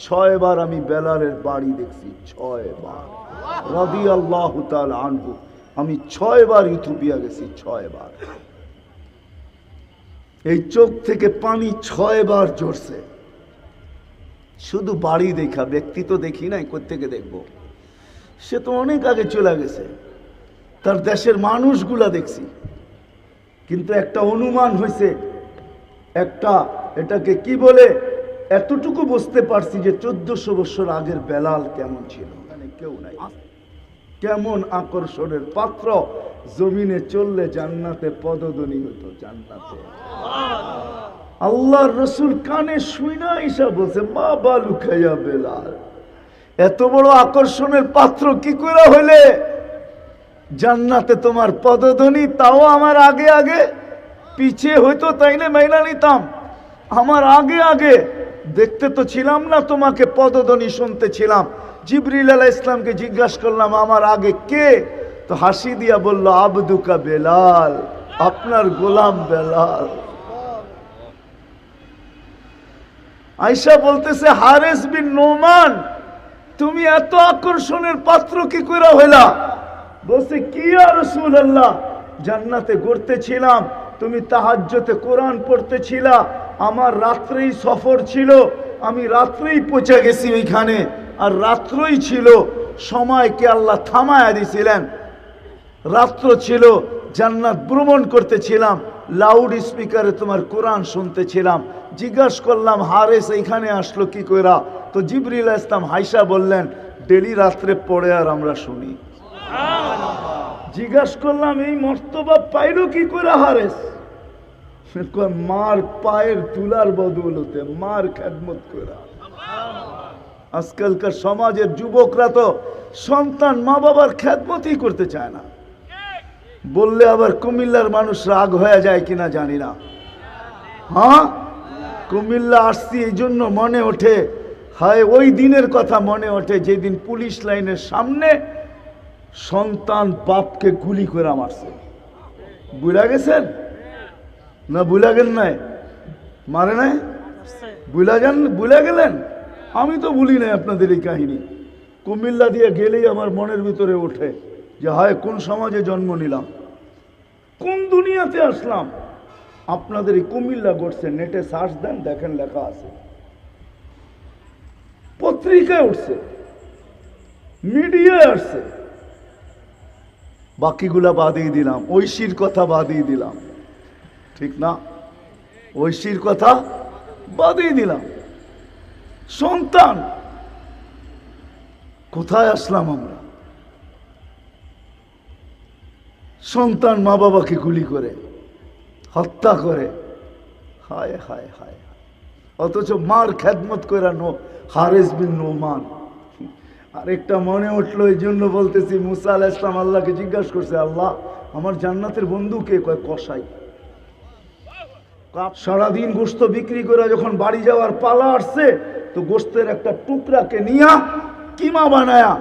ছয় বার আমি বেলালের বাড়ি দেখছি, ছয়বার। রবি আল্লাহ আনবু আমি ছয় বার ইথোপিয়া গেছি, ছয়বার। এই চোখ থেকে পানি ছয়বার জড়ছে শুধু বাড়ি দেখা, ব্যক্তি তো দেখি নাই কোথেকে দেখব? সে তো অনেক আগে চলে গেছে। তার দেশের মানুষগুলা দেখছি। কিন্তু একটা অনুমান হয়েছে একটা এটাকে কি বলে? এতটুকু বুঝতে পারছি যে চোদ্দশো বছর আগের বেলাল কেমন ছিল? কেউ নাই। কেমন আকর্ষণের পাত্র? জমিনে চললে জান্নাতে পদধ্বনি হতো জান্নাতে। আল্লাহ রসুল কানে শুই না ঈশা বলছে, মা বালু খাইয়া বেলাল। এত বড় আকর্ষণের পাত্র কি করে হইলে? জান্নাতে তোমার পদধ্বনি, তাও আমার আগে আগে। পিছিয়ে হইতো তাইলে মাইনা নিতাম? আমার আগে আগে দেখতে তো ছিলাম না, তোমাকে পদধ্বনি শুনতে ছিলাম। জিবরিল আলাহ ইসলামকে জিজ্ঞাসা করলাম, আমার আগে কে? তো হাসি দিয়া বলল, আবদুকা বেলাল, আপনার গোলাম বেলাল। আয়সা বলতেছে, হারেস বিন নোমান, তুমি এত আকর্ষণের পাত্র কি করে হইলা? বলছে, কি আর রসুল আল্লাহ জান্নাতে তুমি তাহাজ্জতে কোরআন পড়তেছিলা আমার রাত্রেই সফর ছিল আমি রাত্রেই পৌঁছে গেছি ওইখানে আর রাত্রই ছিল সময়কে আল্লাহ থামায়া দিছিলেন। রাত্র ছিল জান্নাত ভ্রমণ করতেছিলাম লাউড স্পিকারে তোমার কোরআন শুনতেছিলাম। জিজ্ঞাস করলাম হারেস এইখানে আসলো কি কইরা? তো জিবরিল ইসলাম হাইসা বললেন ডেলি রাত্রে পড়ে আর আমরা শুনি। জিজ্ঞাস করলাম এই মর্তবা পাইলো কি করে হারেস? মার পায়ের তুলার বদৌলতে মার খেদমত করা। আজকালকার সমাজের যুবকরা তো সন্তান মা বাবার খেদমতই করতে চায় না। বললে আবার কুমিল্লার মানুষ রাগ হয়ে যায় কিনা জানি না। হ্যাঁ? কুমিল্লা আসছি এই জন্য মনে ওঠে, হায়, ওই দিনের কথা মনে ওঠে যেদিন পুলিশ লাইনের সামনে সন্তান বাপকে গুলি করে মারছে। বুঝা গেছেন? না বুঝা গেল নাই? মারে নাই? বুঝা যান বুঝা গেলেন? আমি তো ভুলি নাই আপনাদের এই কাহিনী। কুমিল্লা দিয়ে গেলেই আমার মনের ভিতরে ওঠে যে হায়, কোন সমাজে জন্ম নিলাম? কোন দুনিয়াতে আসলাম? আপনাদের এই কুমিল্লা ঘটছে নেটে সার্চ দেন, দেখেন লেখা আছে। পত্রিকায় উঠছে, মিডিয়ায় আসছে। বাকিগুলা বাদিয়ে দিলাম, ঐশীর কথা বাদিয়ে দিলাম। ঠিক না? ঐশীর কথা বাদিয়ে দিলাম। সন্তান, কোথায় আসলাম আমরা? সন্তান মা বাবাকে গুলি করে, হত্যা করে। হায় হায় হায় অথচ মার খেদমত করে নো হারেস বিন নোমান। আরেকটা মনে উঠল এই জন্য বলতেছি, মুসা আলাহ ইসলাম আল্লাহকে জিজ্ঞাসা করছে, আল্লাহ, আমার জান্নাতের বন্ধু কে? কয় কাপ সারাদিন গোস্ত বিক্রি করে যখন বাড়ি যাওয়ার পালা আসছে, তো গোস্তের একটা টুকরাকে নিয়া কিমা বানায়া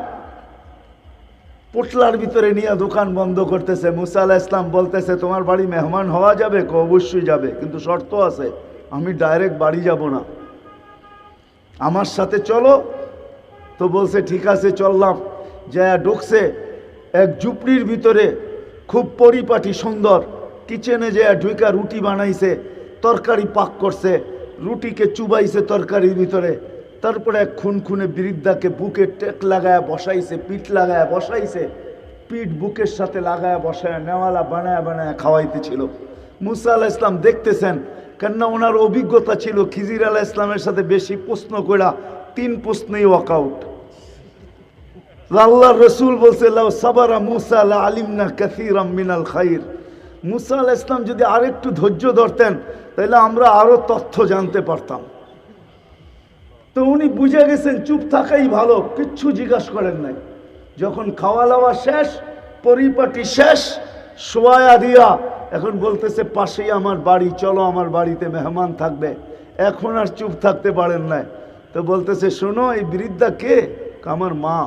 পোটলার ভিতরে নিয়ে দোকান বন্ধ করতেছে। মুসা আলাহ ইসলাম বলতেছে, তোমার বাড়ি মেহমান হওয়া যাবে? অবশ্যই যাবে, কিন্তু শর্ত আছে, আমি ডাইরেক্ট বাড়ি যাব না। আমার সাথে চলো। তো বলছে, ঠিক আছে, চললাম। যা ঢুকছে, এক ঝুপড়ির ভিতরে খুব পরিপাটি সুন্দর। কিচেনে যে ঢুইকা রুটি বানাইছে। তরকারি পাক করছে, রুটিকে চুবাইছে তরকারির ভিতরে। তারপরে এক খুন খুনে বৃদ্ধাকে বুকে টেক লাগায় বসাইছে, পিঠ লাগায় বসাইছে, পিঠ বুকের সাথে লাগায় বসায়, নেওয়ালা বানায় বানায় খাওয়াইতেছিল। মুসা আলাহ ইসলাম দেখতেছেন, কেননা ওনার অভিজ্ঞতা ছিল খিজির আলাহ ইসলামের সাথে বেশি প্রশ্ন করা তিন প্রশ্নেই ওয়াকআউট। আল্লাহ রসুল বলছে সাবারা মুসা আলা আলিমনা কাসিরাম মিনাল খাইর। মুসা আলাহ ইসলাম যদি আরেকটু ধৈর্য ধরতেন, তাহলে আমরা আরও তথ্য জানতে পারতাম। তো উনি বুঝে গেছেন চুপ থাকাই ভালো, কিচ্ছু জিজ্ঞাসা করেন নাই। যখন খাওয়া দাওয়া শেষ, পরিপাটি শেষ সোয়া দিয়া এখন বলতেছে, পাশেই আমার বাড়ি, চলো আমার বাড়িতে মেহমান থাকবে। এখন আর চুপ থাকতে পারেন নাই। তো বলতেছে, শোনো, এই বৃদ্ধা কে? আমার মা।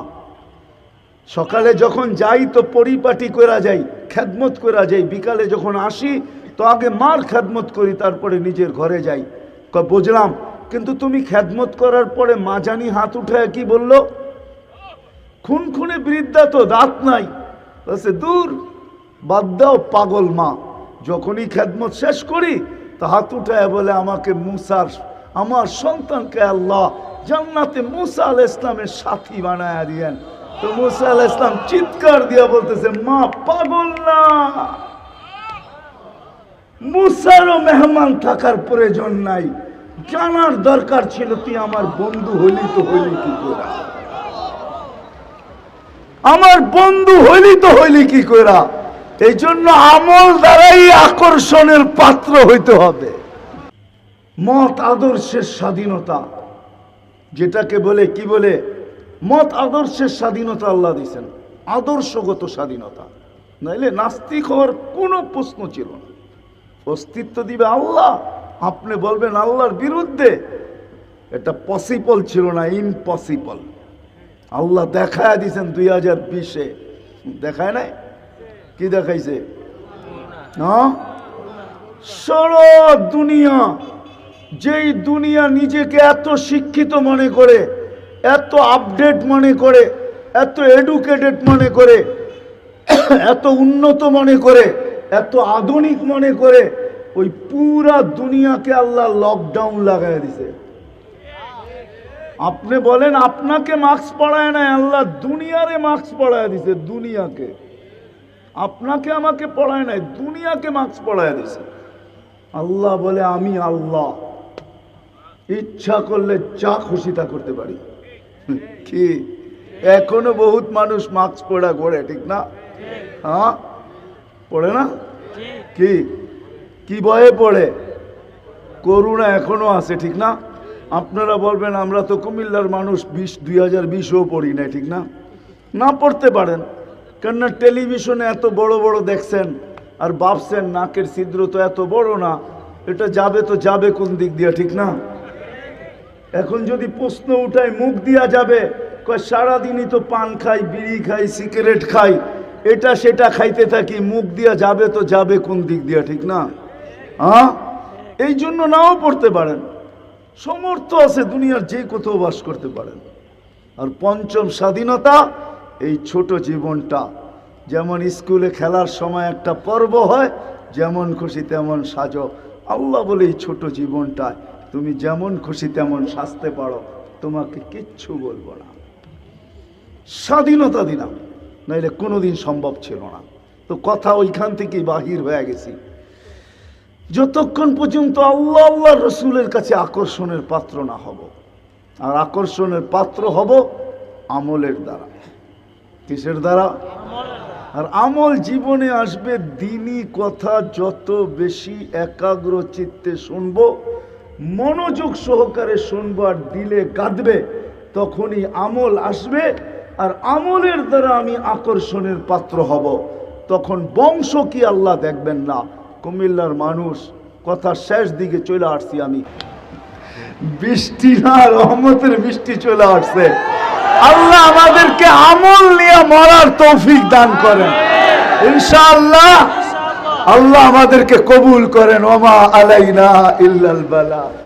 সকালে যখন যাই তো পরিপাটি করা যাই, খেদমত করা যাই, বিকালে যখন আসি তো আগে মার খেদমত করি, তারপরে নিজের ঘরে যাই। বুঝলাম? কিন্তু তুমি খ্যাদমত করার পরে মা জানি হাত উঠায় কি বলল? খুন খুনে বৃদ্ধা তো দাঁত নাই। দূর, বাদ দাও পাগল মা। যখনই খেদমত শেষ করি, তা হাত উঠায় বলে আমাকে মুসার, আমার সন্তানকে আল্লাহ জান্নাতে মুসা আল ইসলামের সাথী বানায় দিয়েন। তো মুসা আল ইসলাম চিৎকার দিয়া বলতেছে, মা, পাগল না? মুসারও মেহমান থাকার প্রয়োজন নাই। জানার দরকার ছিল, তুই আমার বন্ধু হলি তো হইলি কি করা? আমার বন্ধু হইলি তো হইলি কি কইরা এই জন্য আমল দ্বারাই আকর্ষণের পাত্র হইতে হবে। মত আদর্শের স্বাধীনতা, যেটাকে বলে, কি বলে? মত আদর্শের স্বাধীনতা আল্লাহ দিছেন, আদর্শগত স্বাধীনতা। নাইলে নাস্তিক হওয়ার কোনো প্রশ্ন ছিল না। অস্তিত্ব দিবে আল্লাহ, আপনি বলবেন আল্লাহর বিরুদ্ধে। এটা পসিবল ছিল না ইম্পসিবল আল্লাহ দেখায় দিয়েছেন দুই হাজার বিশে। দেখায় নাই? কি দেখাইছে? সারা দুনিয়া। যেই দুনিয়া নিজেকে এত শিক্ষিত মনে করে এত আপডেট মনে করে, এত এডুকেটেড মনে করে, এত উন্নত মনে করে, এত আধুনিক মনে করে, ওই পুরা দুনিয়াকে আল্লাহ লকডাউন লাগাই দিছে। আপনি বলেন, আপনাকে মাস্ক পড়ায় নাই, আল্লাহ দুনিয়ারে মাস্ক পড়ায় দিছে, দুনিয়াকে। আপনাকে আমাকে পড়ায় নাই, দুনিয়াকে মাস্ক পড়ায় দিছে। আল্লাহ বলে, আমি আল্লাহ। ইচ্ছা করলে যা খুশি তা করতে পারি। কি? এখনও বহুত মানুষ মাস্ক পড়া করে ঠিক না? হ্যাঁ? পড়ে না? কি? কি ভয়ে পড়ে? করুণা এখনও আছে, ঠিক না? আপনারা বলবেন, আমরা তো কুমিল্লার মানুষ বিশ, দুই হাজার বিশও পড়ি না ঠিক না? না পড়তে পারেন, কেননা টেলিভিশনে এত বড় বড় দেখছেন আর ভাবছেন, নাকের ছিদ্র তো এত বড় না, এটা যাবে তো যাবে কোন দিক দিয়ে, ঠিক না? এখন যদি প্রশ্ন উঠায়, মুখ দিয়া যাবে, কয়, সারাদিনই তো পান খাই, বিড়ি খাই, সিগারেট খাই, এটা সেটা খাইতে থাকি, মুখ দিয়া যাবে তো যাবে কোন দিক দিয়া, ঠিক না? হ্যাঁ এই জন্য নাও পড়তে পারেন। সমর্থ আছে দুনিয়ার যে কোথাও বাস করতে পারেন। আর পঞ্চম স্বাধীনতা, এই ছোট জীবনটা। যেমন স্কুলে খেলার সময় একটা পর্ব হয়, যেমন খুশি তেমন সাজো। আল্লাহ বলে এই ছোট জীবনটায় তুমি যেমন খুশি তেমন সাজতে পারো, তোমাকে কিচ্ছু বলব না। স্বাধীনতা দিলাম, নাইলে কোনোদিন সম্ভব ছিল না। তো কথা ওইখান থেকেই বাহির হয়ে গেছি। যতক্ষণ পর্যন্ত আল্লাহ আল্লাহ রসুলের কাছে আকর্ষণের পাত্র না হব, আর আকর্ষণের পাত্র হব আমলের দ্বারা। কিসের দ্বারা? আর আমল জীবনে আসবে, দিনই কথা যত বেশি একাগ্র চিত্তে শুনব মনোযোগ সহকারে শুনব আর দিলে কাঁদবে, তখনই আমল আসবে আর আমলের দ্বারা আমি আকর্ষণের পাত্র হব। তখন বংশ কি আল্লাহ দেখবেন না। কুমিল্লার মানুষ কথা শেষ দিকে চলে আসছি আমি। বৃষ্টি না, রহমতের বৃষ্টি চলে আসছে। আল্লাহ আমাদেরকে আমল নিয়ে মরার তৌফিক দান করেন। ইনশাআল্লাহ আল্লাহ আমাদেরকে কবুল করেন ওমা আলাইনা ইল্লাল বালা।